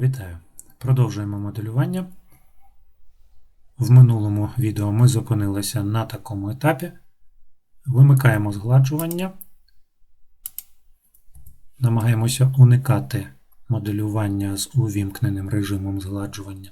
Вітаю! Продовжуємо моделювання. В минулому відео ми зупинилися на такому етапі. Вимикаємо згладжування. Намагаємося уникати моделювання з увімкненим режимом згладжування.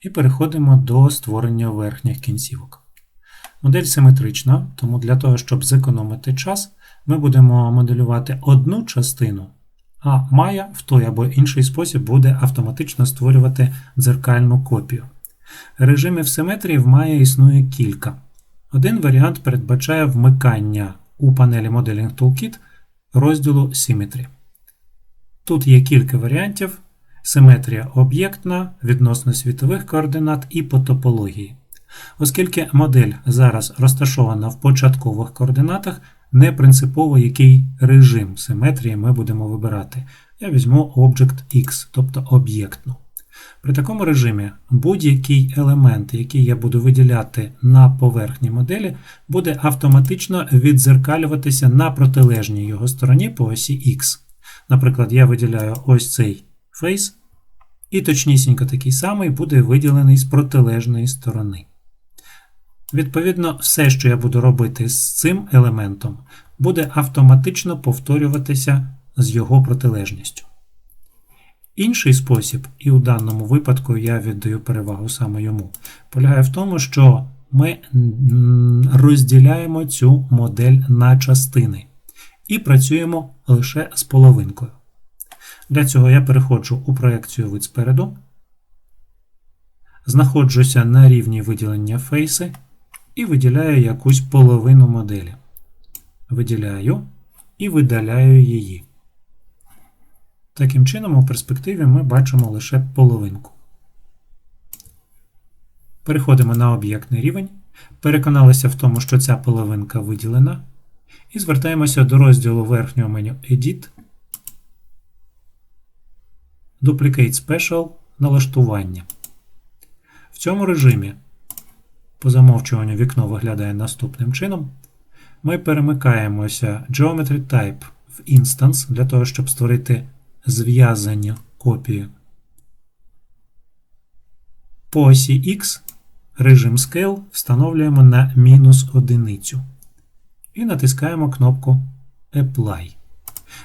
І переходимо до створення верхніх кінцівок. Модель симетрична, тому для того, щоб зекономити час, ми будемо моделювати одну частину а Maya в той або інший спосіб буде автоматично створювати дзеркальну копію. Режимів симетрії в Maya існує кілька. Один варіант передбачає вмикання у панелі Modeling Toolkit розділу Symmetry. Тут є кілька варіантів: симетрія об'єктна, відносно світових координат і по топології. Оскільки модель зараз розташована в початкових координатах, не принципово, який режим симетрії ми будемо вибирати. Я візьму Object X, тобто об'єктну. При такому режимі будь-який елемент, який я буду виділяти на поверхні моделі, буде автоматично відзеркалюватися на протилежній його стороні по осі X. Наприклад, я виділяю ось цей фейс, і точнісінько такий самий буде виділений з протилежної сторони. Відповідно, все, що я буду робити з цим елементом, буде автоматично повторюватися з його протилежністю. Інший спосіб, і у даному випадку я віддаю перевагу саме йому, полягає в тому, що ми розділяємо цю модель на частини і працюємо лише з половинкою. Для цього я переходжу у проекцію вид спереду, знаходжуся на рівні виділення фейси і виділяю якусь половину моделі. Виділяю і видаляю її. Таким чином, у перспективі ми бачимо лише половинку. Переходимо на об'єктний рівень. Переконалися в тому, що ця половинка виділена. І звертаємося до розділу верхнього меню Edit, Duplicate Special налаштування. В цьому режимі по замовчуванню вікно виглядає наступним чином. Ми перемикаємося Geometry Type в Instance для того, щоб створити зв'язані копії. По осі X режим Scale встановлюємо на мінус одиницю. І натискаємо кнопку Apply.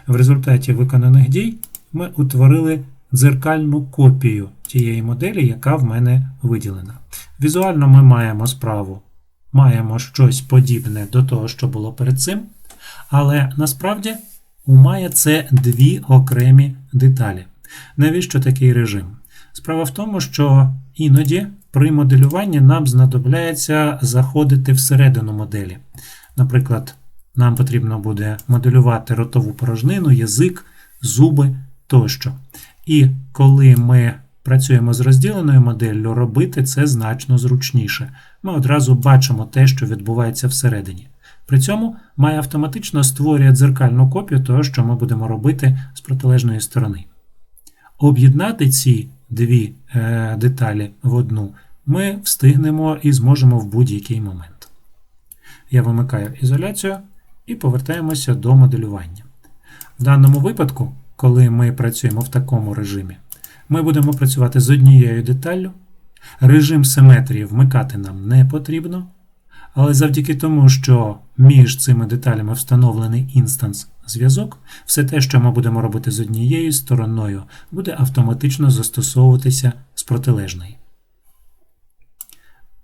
В результаті виконаних дій ми утворили дзеркальну копію тієї моделі, яка в мене виділена. Візуально ми маємо справу, маємо щось подібне до того, що було перед цим. Але насправді у Maya це дві окремі деталі. Навіщо такий режим? Справа в тому, що іноді при моделюванні нам знадобляється заходити всередину моделі. Наприклад, нам потрібно буде моделювати ротову порожнину, язик, зуби тощо. І коли ми працюємо з розділеною моделлю, робити це значно зручніше. Ми одразу бачимо те, що відбувається всередині. При цьому має автоматично створює дзеркальну копію того, що ми будемо робити з протилежної сторони. Об'єднати ці дві е, деталі в одну ми встигнемо і зможемо в будь-який момент. Я вимикаю ізоляцію і повертаємося до моделювання. В даному випадку, коли ми працюємо в такому режимі, ми будемо працювати з однією деталлю. Режим симетрії вмикати нам не потрібно. Але завдяки тому, що між цими деталями встановлений інстанс зв'язок, все те, що ми будемо робити з однією стороною, буде автоматично застосовуватися з протилежної.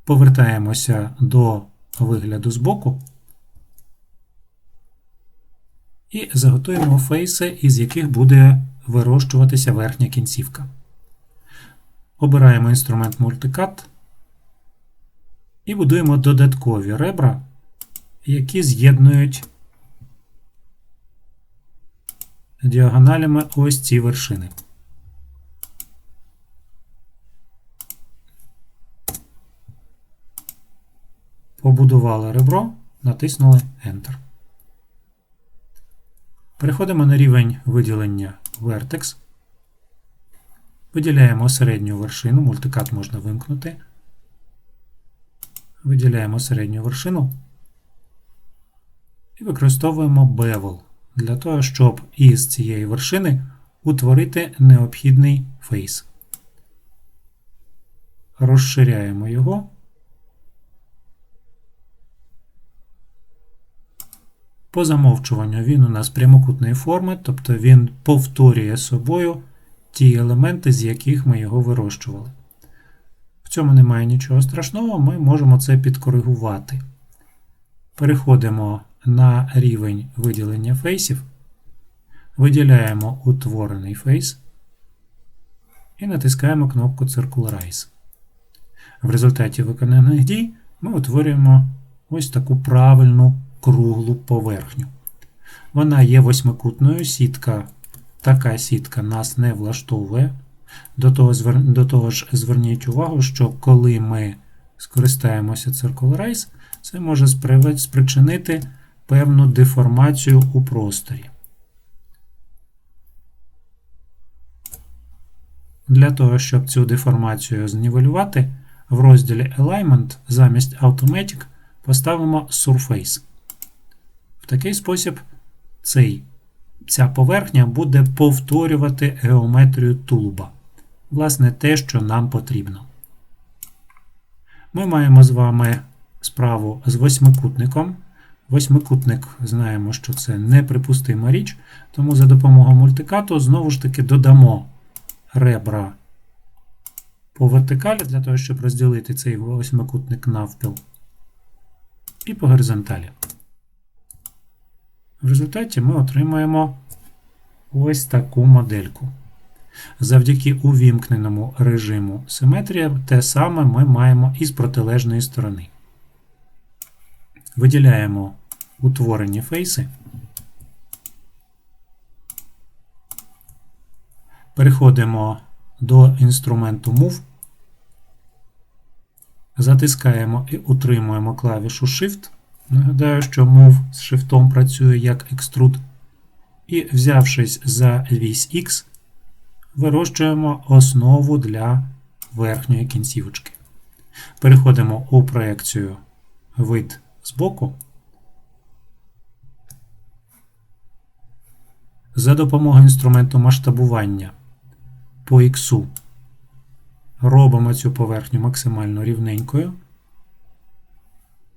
Повертаємося до вигляду збоку і заготуємо фейси, із яких буде вирощуватися верхня кінцівка. Обираємо інструмент Multicut і будуємо додаткові ребра, які з'єднують діагоналями ось ці вершини. Побудували ребро, натиснули Enter. Переходимо на рівень виділення Vertex. Виділяємо середню вершину, мультикат можна вимкнути. Виділяємо середню вершину і використовуємо bevel для того, щоб із цієї вершини утворити необхідний Face. Розширяємо його. По замовчуванню він у нас прямокутної форми, тобто він повторює собою ті елементи, з яких ми його вирощували. В цьому немає нічого страшного, ми можемо це підкоригувати. Переходимо на рівень виділення фейсів, виділяємо утворений фейс і натискаємо кнопку Circularize. В результаті виконаних дій ми утворюємо ось таку правильну круглу поверхню. Вона є восьмикутною, сітка, така сітка нас не влаштовує. До того. До того ж, зверніть увагу, що коли ми скористаємося Circularize, це може спричинити певну деформацію у просторі. Для того, щоб цю деформацію знівелювати, в розділі Alignment замість Automatic поставимо Surface. В такий спосіб цей, ця поверхня буде повторювати геометрію тулуба. Власне, те, що нам потрібно. Ми маємо з вами справу з восьмикутником. Восьмикутник знаємо, що це неприпустима річ, тому за допомогою мультикату знову ж таки додамо ребра по вертикалі для того, щоб розділити цей восьмикутник навпіл. І по горизонталі. В результаті ми отримаємо ось таку модельку. Завдяки увімкненому режиму симетрія, те саме ми маємо і з протилежної сторони. Виділяємо утворені фейси. Переходимо до інструменту Move. Затискаємо і утримуємо клавішу Shift. Нагадаю, що Move з шрифтом працює як Extrude. І взявшись за вісь X, вирощуємо основу для верхньої кінцівочки. Переходимо у проекцію вид збоку. За допомогою інструменту масштабування по X робимо цю поверхню максимально рівненькою.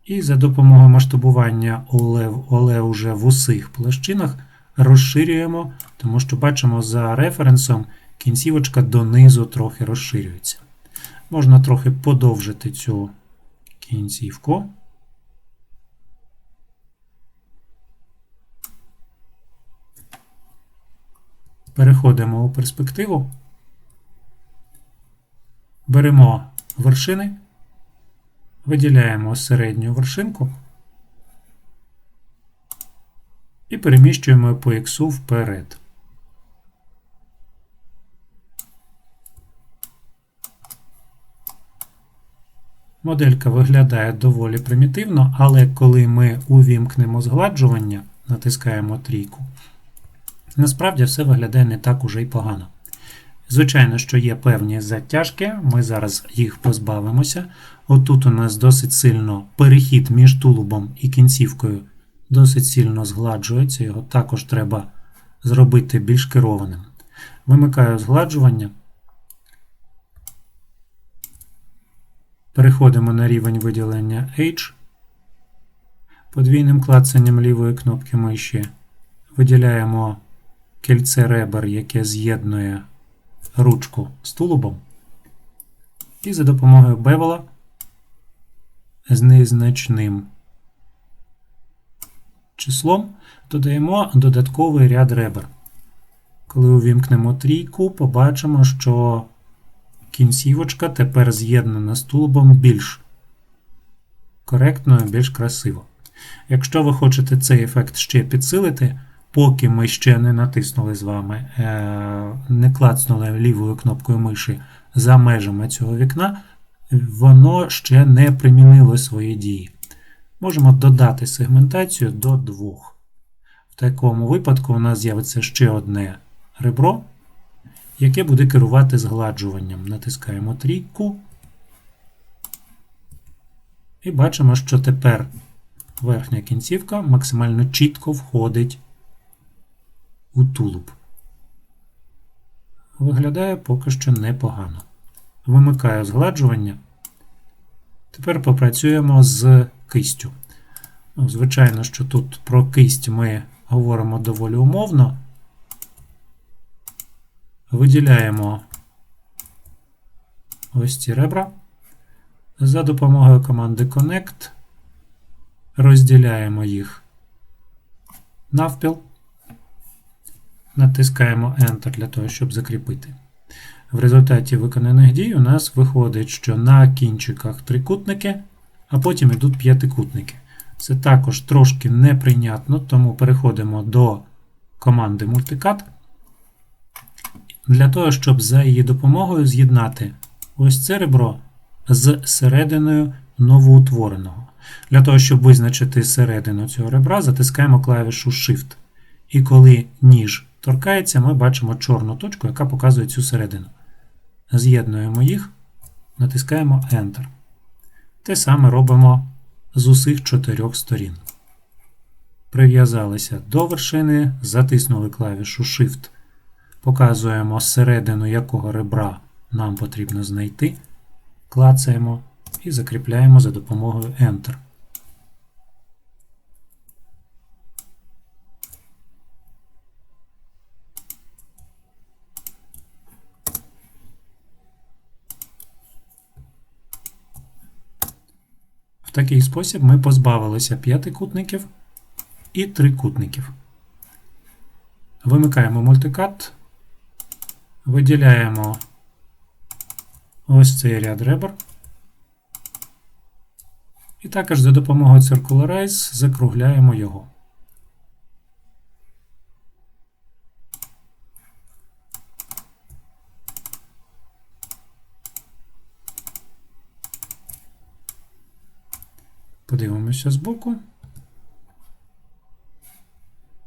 І за допомогою масштабування олев, олев уже в усіх площинах розширюємо, тому що бачимо за референсом кінцівочка донизу трохи розширюється. Можна трохи подовжити цю кінцівку. Переходимо у перспективу. Беремо вершини, виділяємо середню вершинку і переміщуємо по X вперед. Моделька виглядає доволі примітивно, але коли ми увімкнемо згладжування, натискаємо трійку, насправді все виглядає не так уже й погано. Звичайно, що є певні затяжки, ми зараз їх позбавимося. Отут у нас досить сильно перехід між тулубом і кінцівкою досить сильно згладжується, його також треба зробити більш керованим. Вимикаю згладжування. Переходимо на рівень виділення H. Подвійним клацанням лівої кнопки миші виділяємо кільце ребер, яке з'єднує ручку з тулубом. І за допомогою бевела з незначним числом додаємо додатковий ряд ребер. Коли увімкнемо трійку, побачимо, що кінцівочка тепер з'єднана з тулубом більш коректно більш красиво. Якщо ви хочете цей ефект ще підсилити, поки ми ще не натиснули з вами, е, не клацнули лівою кнопкою миші за межами цього вікна, воно ще не примінило свої дії. Можемо додати сегментацію до двох. В такому випадку у нас з'явиться ще одне ребро, яке буде керувати згладжуванням. Натискаємо трійку. І бачимо, що тепер верхня кінцівка максимально чітко входить у тулуб. Виглядає поки що непогано. Вимикаю згладжування. Тепер попрацюємо з кистю. Звичайно, що тут про кисть ми говоримо доволі умовно. Виділяємо ось ці ребра. За допомогою команди Connect розділяємо їх навпіл. Натискаємо Enter для того, щоб закріпити. В результаті виконаних дій у нас виходить, що на кінчиках трикутники, а потім йдуть п'ятикутники. Це також трошки неприйнятно, тому переходимо до команди Multicad. Для того, щоб за її допомогою з'єднати ось це ребро з серединою новоутвореного. Для того, щоб визначити середину цього ребра, затискаємо клавішу Shift. І коли ніж торкається, ми бачимо чорну точку, яка показує цю середину. З'єднуємо їх, натискаємо Enter. Те саме робимо з усіх чотирьох сторін. Прив'язалися до вершини, затиснули клавішу Shift. Показуємо середину якого ребра нам потрібно знайти. Клацаємо і закріпляємо за допомогою Enter. В такий спосіб ми позбавилися п'ятикутників і трикутників. Вимикаємо мультикат, виділяємо ось цей ряд ребер. І також за допомогою Circularize закругляємо його. Подивимося збоку.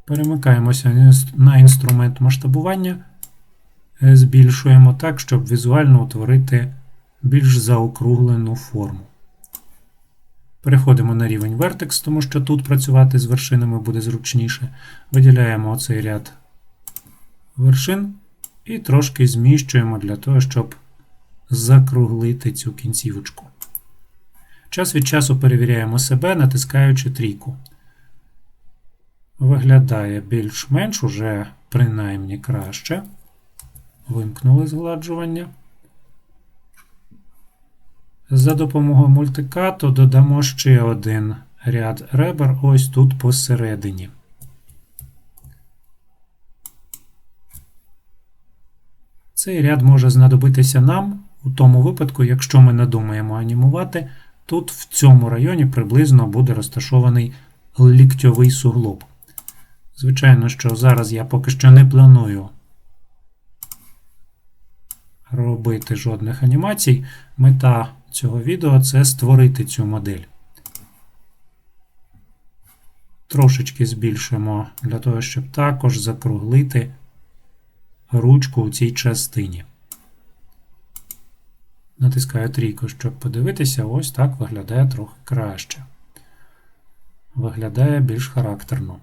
Перемикаємося на інструмент масштабування, збільшуємо так, щоб візуально утворити більш заокруглену форму. Переходимо на рівень Vertex, тому що тут працювати з вершинами буде зручніше. Виділяємо оцей ряд вершин і трошки зміщуємо для того, щоб закруглити цю кінцівочку. Час від часу перевіряємо себе, натискаючи трійку. Виглядає більш-менш уже принаймні краще. Вимкнули згладжування. За допомогою мультикату додамо ще один ряд ребер ось тут посередині. Цей ряд може знадобитися нам у тому випадку, якщо ми надумаємо анімувати, тут в цьому районі приблизно буде розташований ліктьовий суглоб. Звичайно, що зараз я поки що не планую робити жодних анімацій. Мета цього відео це створити цю модель. Трошечки збільшимо для того, щоб також закруглити ручку у цій частині. Натискаю трійку, щоб подивитися, ось так виглядає трохи краще. Виглядає більш характерно.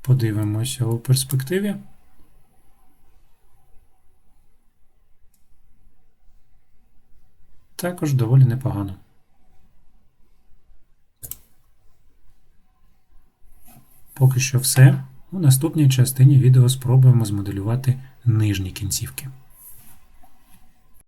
Подивимося у перспективі. Також доволі непогано. Поки що все. У наступній частині відео спробуємо змоделювати нижні кінцівки.